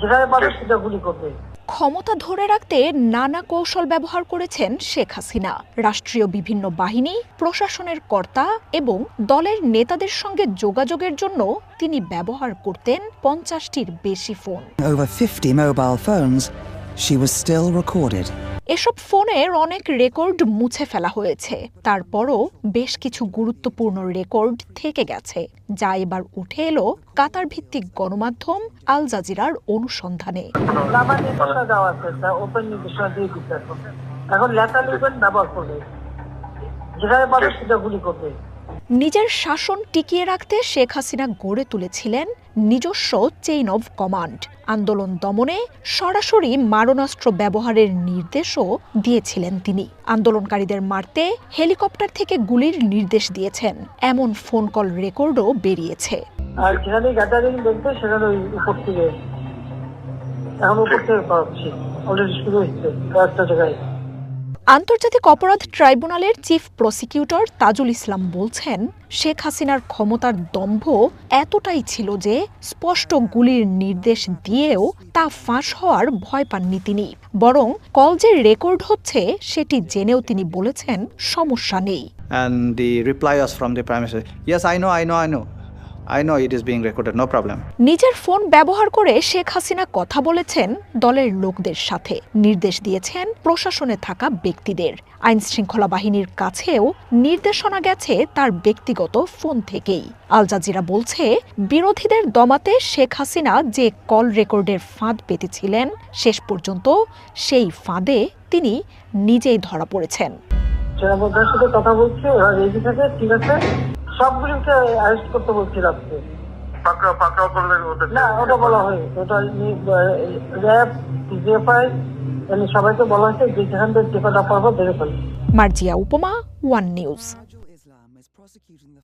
যেখানে পাবে সেটা গুলি করবে। ক্ষমতা ধরে রাখতে নানা কৌশল ব্যবহার করেছেন শেখ হাসিনা। রাষ্ট্রীয় বিভিন্ন বাহিনী প্রশাসনের কর্তা এবং দলের নেতাদের সঙ্গে যোগাযোগের জন্য তিনি ব্যবহার করতেন পঞ্চাশটির বেশি phone. Over 50 mobile phones, she was still recorded. এসব ফোনের অনেক রেকর্ড মুছে ফেলা হয়েছে। তারপরও বেশ কিছু গুরুত্বপূর্ণ রেকর্ড থেকে গেছে, যা এবার উঠে এলো কাতার ভিত্তিক গণমাধ্যম আল জাজিরার অনুসন্ধানে। এখন লেখা লিখবেন, ব্যবহার করবে যেখানে পাবে সেটা গুলি করবে। নিজের শাসন টিকিয়ে রাখতে শেখ হাসিনা গড়ে তুলেছিলেন নিজস্ব চেইন অব কমান্ড আন্দোলন দমনে সরাসরি মারণাস্ত্র ব্যবহারের নির্দেশও দিয়েছিলেন তিনি। আন্দোলনকারীদের মারতে হেলিকপ্টার থেকে গুলির নির্দেশ দিয়েছেন। এমন ফোন কল রেকর্ডও বেরিয়েছে। আর যেখানে গ্যাদারিং দেখবে সেখানে ওই উপর থেকে এখন উপর থেকে পাচ্ছি অলরেডি শুরু হচ্ছে কয়েকটা জায়গায়। আন্তর্জাতিক অপরাধ ট্রাইব্যুনালের চিফ প্রসিকিউটর তাজুল ইসলাম বলছেন শেখ হাসিনার ক্ষমতার দম্ভ এতটাই ছিল যে স্পষ্ট গুলির নির্দেশ দিয়েও তা ফাঁস হওয়ার ভয় পাননি তিনি বরং কল যে রেকর্ড হচ্ছে সেটি জেনেও তিনি বলেছেন সমস্যা নেই And the reply was from the Prime Minister Yes, I know, I know, I know. I know it is being recorded, no problem. নিজের ফোন ব্যবহার করে শেখ হাসিনা কথা বলেছেন দলের লোকদের সাথে। নির্দেশ দিয়েছেন প্রশাসনে থাকা ব্যক্তিদের। আইন শৃঙ্খলা বাহিনীর কাছেও নির্দেশনা গেছে তার ব্যক্তিগত ফোন থেকেই। আল জাজিরা বলছে বিরোধীদের দমাতে শেখ হাসিনা যে কল রেকর্ডের ফাঁদ পেতেছিলেন শেষ পর্যন্ত সেই ফাঁদে তিনি নিজেই ধরা পড়েছেন। সাথে কথা বলছি ওরা রেডি থাকে ঠিক আছে? সবগুলিকে অ্যারেস্ট করতে বলছি রাত্রে। পাকড়াও পাকড়াও করলে ওদের না ওটা বলা হয়। ওটা র্যাব মানে সবাইকে বলা হয়েছে যে যেখান থেকে টেকা পারব দেখে ফেলবে মার্জিয়া উপমা ওয়ান নিউজ।